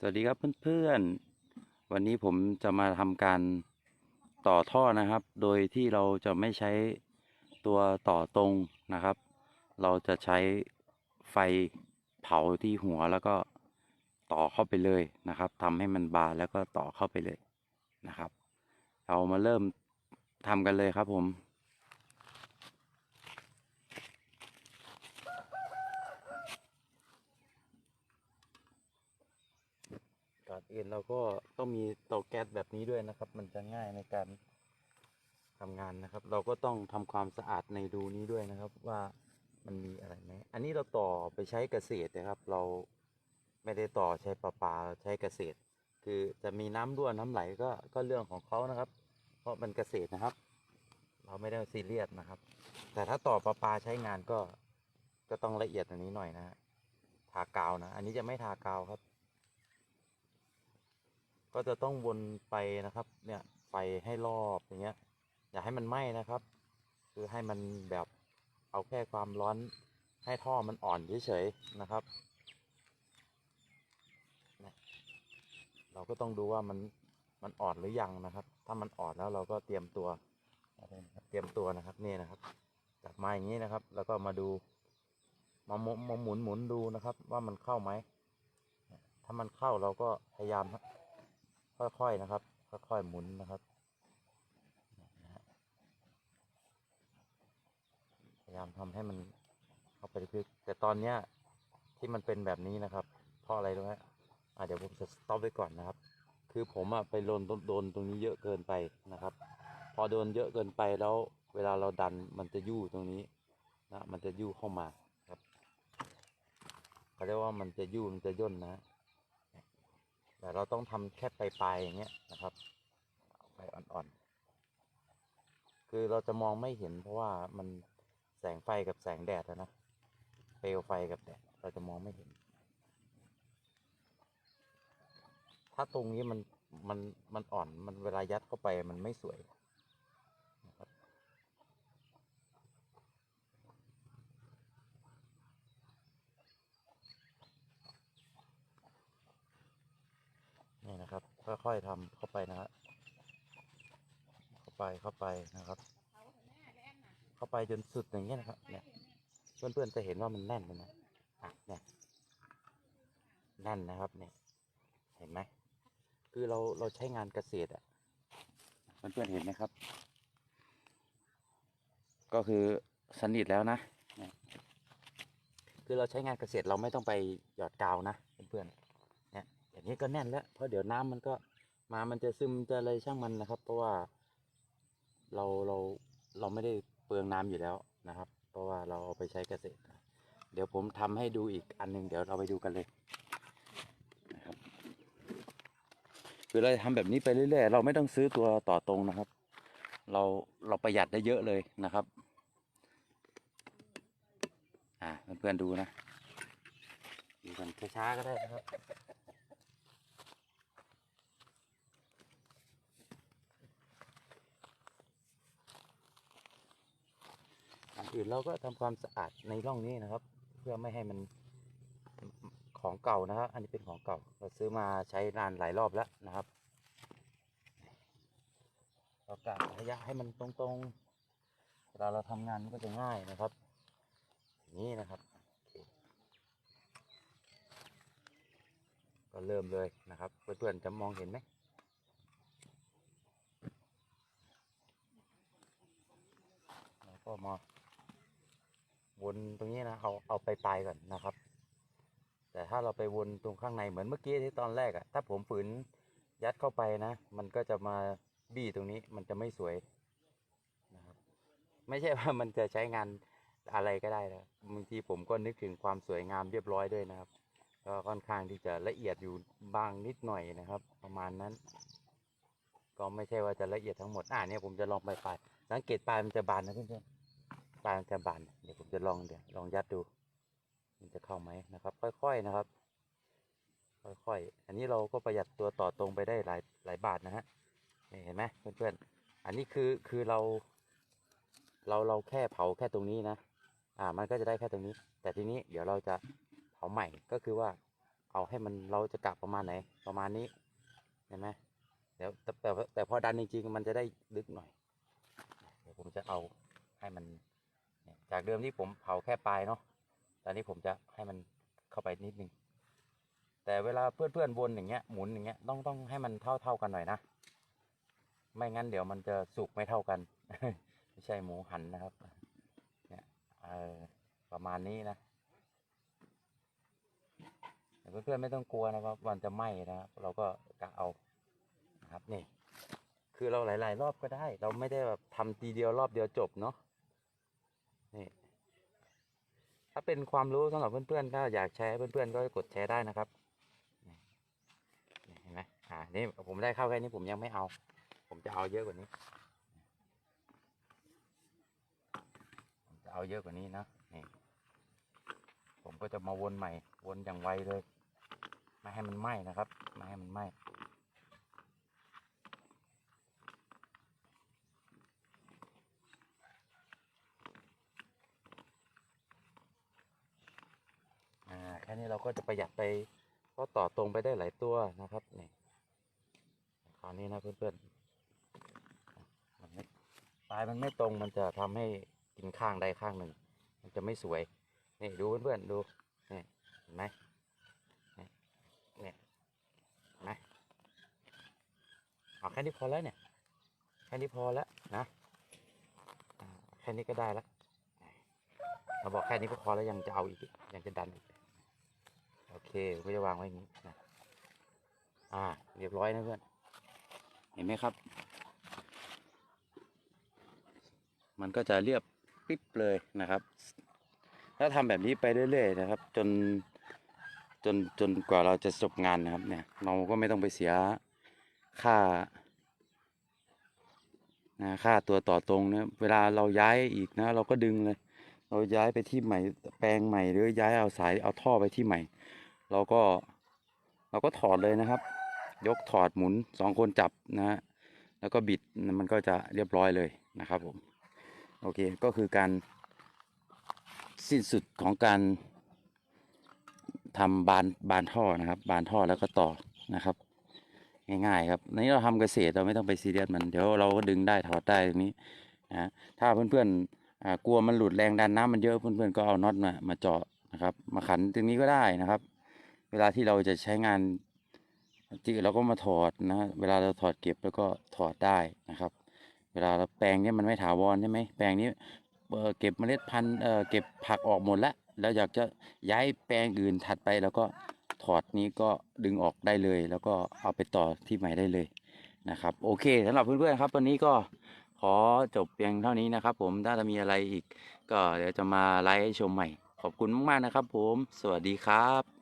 สวัสดีครับเพื่อนๆ วันนี้ผมจะมาทำการต่อท่อนะครับ โดยที่เราจะไม่ใช้ตัวต่อตรงนะครับ เราจะใช้ไฟเผาที่หัวแล้วก็ต่อเข้าไปเลยนะครับทำให้มันบานแล้วก็ต่อเข้าไปเลยนะครับ เรามาเริ่มทำกันเลยครับผม ก่ อนอื่นเราก็ต้องมีเตาแก๊สแบบนี้ด้วยนะครับ มันจะง่ายในการทำงานนะครับ เราก็ต้องทำความสะอาดในรูนี้ด้วยนะครับ ว่ามันมีอะไรไหมอันนี้เราต่อไปใช้เกษตรนะครับ เราไม่ได้ต่อใช้ประปาใช้เกษตร คือจะมีน้ำรั่วน้ำไหลก็ก็เรื่องของเขานะครับ เพราะมันเกษตรนะครับ เราไม่ได้ซีเรียสนะครับ แต่ถ้าต่อประปาใช้งานก็ก็ต้องละเอียดอันนี้หน่อยนะฮะทากาวนะ อันนี้จะไม่ทากาวครับ ก็จะต้องวนไปนะครับ เนี่ยไฟให้รอบอย่างเงี้ย อย่าให้มันไหม้นะครับ คือให้มันแบบเอาแค่ความร้อนให้ท่อมันอ่อนเฉยๆนะครับเนี่ยเราก็ต้องดูว่ามันมันอ่อนหรือยังนะครับ ถ้ามันอ่อนแล้วเราก็เตรียมตัวเตรียมตัวนะครับนี่นะครับจับมาอย่างนี้นะครับ แล้วก็มาดูมาหมุนมาหมุนหมุนดูนะครับ ว่ามันเข้าไหมถ้ามันเข้าเราก็พยายาม ค่อยๆนะครับ ค่อยๆหมุนนะครับพยายามทำให้มันเข้าไปลึกแต่ตอนเนี้ยที่มันเป็นแบบนี้นะครับ เพราะอะไรรู้ไหมอะเดี๋ยวผมจะสต็อปไว้ก่อนนะครับ คือผมอะไปโดนโดนตรงนี้เยอะเกินไปนะครับ พอโดนเยอะเกินไปแล้ว เวลาเราดันมันจะยู่ตรงนี้นะมันจะยู่เข้ามาครับเขาเรียกว่ามันจะยู่มันจะย่นนะ แต่เราต้องทำแค่ปลายๆอย่างเงี้ยนะครับไฟอ่อนๆ คือเราจะมองไม่เห็นเพราะว่ามันแสงไฟกับแสงแดดนะเปลวไฟกับแดดเราจะมองไม่เห็น ถ้าตรงนี้มันมันมันอ่อนมันเวลายัดเข้าไปมันไม่สวยนะครับนี่นะ ค่อยๆทำเข้าไปนะฮะเข้าไปเข้าไปนะครับ เข้าไปจนสุดอย่างเงี้ยนะครับ เนี่ยเพื่อนๆจะเห็นว่ามันแน่นเลยนะอะเนี่ยแน่นนะครับเนี่ยเห็นไหมคือเราเราใช้งานเกษตรอะเพื่อนๆเห็นไหมครับ ก็คือสนิทแล้วนะเนี่ยคือเราใช้งานเกษตรเราไม่ต้องไปหยอดกาวนะเพื่อนๆเนี่ยอย่างนี้ก็แน่นแล้วเพราะเดี๋ยวน้ำมันก็ มามันจะซึมจะอะไรช่างมันนะครับ เพราะว่าเราเราเราไม่ได้เปลืองน้ำอยู่แล้วนะครับ เพราะว่าเราเอาไปใช้เกษตร เดี๋ยวผมทำให้ดูอีกอันหนึ่งเดี๋ยวเราไปดูกันเลยนะครับคือเราจะทำแบบนี้ไปเรื่อยๆ เราไม่ต้องซื้อตัวต่อตรงนะครับ เราเราประหยัดได้เยอะเลยนะครับอ่าเพื่อนๆดูนะดูกันช้าๆก็ได้นะครับ อื่นเราก็ทำความสะอาดในร่องนี้นะครับ เพื่อไม่ให้มันของเก่านะครับ อันนี้เป็นของเก่า เราซื้อมาใช้นานหลายรอบแล้วนะครับเรากะระยะให้มันตรงๆเวลาเราทำงานมันก็จะง่ายนะครับอย่างนี้นะครับก็เริ่มเลยนะครับเพื่อนๆจะมองเห็นไหมแล้วก็มา วนตรงนี้นะเอาเอาไปปลายก่อนนะครับ แต่ถ้าเราไปวนตรงข้างในเหมือนเมื่อกี้ที่ตอนแรกอะถ้าผมฝืนยัดเข้าไปนะ มันก็จะมาบี้ตรงนี้มันจะไม่สวยนะครับ ไม่ใช่ว่ามันจะใช้งานอะไรก็ได้นะบางทีผมก็นึกถึงความสวยงามเรียบร้อยด้วยนะครับก็ค่อนข้างที่จะละเอียดอยู่บ้างนิดหน่อยนะครับ ประมาณนั้น ก็ไม่ใช่ว่าจะละเอียดทั้งหมดอ่าเนี่ยผมจะลองไปปลายสังเกตปลายมันจะบานนะเพื่อนๆ ปลายมันจะบานเดี๋ยวผมจะลองเดี๋ยวลองยัดดู มันจะเข้าไหมนะครับ ค่อยๆนะครับ ค่อยๆ อันนี้เราก็ประหยัดตัวต่อตรงไปได้หลายหลายบาทนะฮะเห็นไหมเพื่อนๆ อันนี้คือคือเรา เราเราแค่เผาแค่ตรงนี้นะ อ่ามันก็จะได้แค่ตรงนี้ แต่ทีนี้เดี๋ยวเราจะเผาใหม่ก็คือว่า เอาให้มันเราจะกะประมาณไหนประมาณนี้เห็นไหมเดี๋ยวแต่แต่แต่พอดันจริงๆมันจะได้ลึกหน่อย เดี๋ยวผมจะเอา จากเดิมที่ผมเผาแค่ปลายเนาะตอนนี้ผมจะให้มันเข้าไปนิดนึง แต่เวลาเพื่อนๆวนอย่างเงี้ยหมุนอย่างเงี้ยต้องต้องให้มันเท่าเท่ากันหน่อยนะ ไม่งั้นเดี๋ยวมันจะสุกไม่เท่ากัน ไม่ใช่หมูหันนะครับ เนี่ยเออประมาณนี้นะแต่เพื่อนๆไม่ต้องกลัวนะครับวันจะไหม้นะครับเราก็กะเอานะครับนี่ คือเราหลาย ๆ รอบก็ได้ เราไม่ได้แบบทำทีเดียวรอบเดียวจบเนาะนี่ ถ้า เป็นความรู้สำหรับเพื่อนๆถ้าอยากแชร์เพื่อนๆก็กดแชร์ได้นะครับเห็นไหมอ่านี่ผมได้เข้าแค่นี้ผมยังไม่เอา ผมจะเอาเยอะกว่านี้ผมจะเอาเยอะกว่านี้นะนี่ผมก็จะมาวนใหม่วนอย่างไวเลยไม่ให้มันไหม้นะครับไม่ให้มันไหม้ อ่าแค่ นี้เราก็จะประหยัดไปก็ต่อตรงไปได้หลายตัวนะครับนี่คราวนี้นะเพื่อนๆมันไม่ปลายมันไม่ตรงมันจะทำให้กินข้างใดข้างหนึ่ง มันจะไม่สวยนี่ดูเพื่อนๆดูนี่เห็นไหมนี่นี่เห็นไหมเอาแค่นี้พอแล้วเนี่ย แค่นี้พอแล้วนะแค่นี้ก็ได้แล้วเราบอกแค่นี้ก็พอแล้วยังจะเอาอีกยังจะดันอีก เคก็จะวางไว้อย่างนี้นะอ่า เรียบร้อยนะเพื่อน เห็นไหมครับ มันก็จะเรียบปิ๊บเลยนะครับ ถ้าทำแบบนี้ไปเรื่อยๆนะครับ จนจนจนกว่าเราจะจบงานนะครับ เนี่ย เราก็ไม่ต้องไปเสียค่านะค่าตัวต่อตรงนะเวลาเราย้ายอีกนะ เราก็ดึงเลย เราย้ายไปที่ใหม่แปลงใหม่หรือย้ายเอาสายเอาท่อไปที่ใหม่ เราก็เราก็ถอดเลยนะครับ ยกถอดหมุนสองคนจับนะฮะแล้วก็บิดมันก็จะเรียบร้อยเลยนะครับผมโอเคก็คือการสิ้นสุดของการทำบานบานท่อนะครับ บานท่อแล้วก็ต่อนะครับ ง่ายๆครับในนี้เราทำเกษตรเราไม่ต้องไปซีเรียสมันเดี๋ยวเราก็ดึงได้ถอดได้ตรงนี้นะถ้าเพื่อนๆกลัวมันหลุดแรงดันน้ำมันเยอะเพื่อนๆก็เอาน็อตมามาเจาะนะครับ มาขันตรงนี้ก็ได้นะครับ เวลาที่เราจะใช้งานจริเราก็มาถอดนะ เวลาเราถอดเก็บแล้วก็ถอดได้นะครับ เวลาเราแปลงเนี้ยมันไม่ถาวรใช่ไหมแปลงนี้เเก็บเมล็ดพันธุ์เก็บผักออกหมดแล้วแล้วอยากจะย้ายแปลงอื่นถัดไปแล้วก็ถอดนี้ก็ดึงออกได้เลย แล้วก็เอาไปต่อที่ใหม่ได้เลยนะครับ โอเคสำหรับเพื่อนๆครับวันนี้ก็ขอจบเพียงเท่านี้นะครับ ผมถ้าจะมีอะไรอีก ก็เดี๋ยวจะมาไลฟ์ให้ชมใหม่ ขอบคุณมากๆนะครับ ผม สวัสดีครับ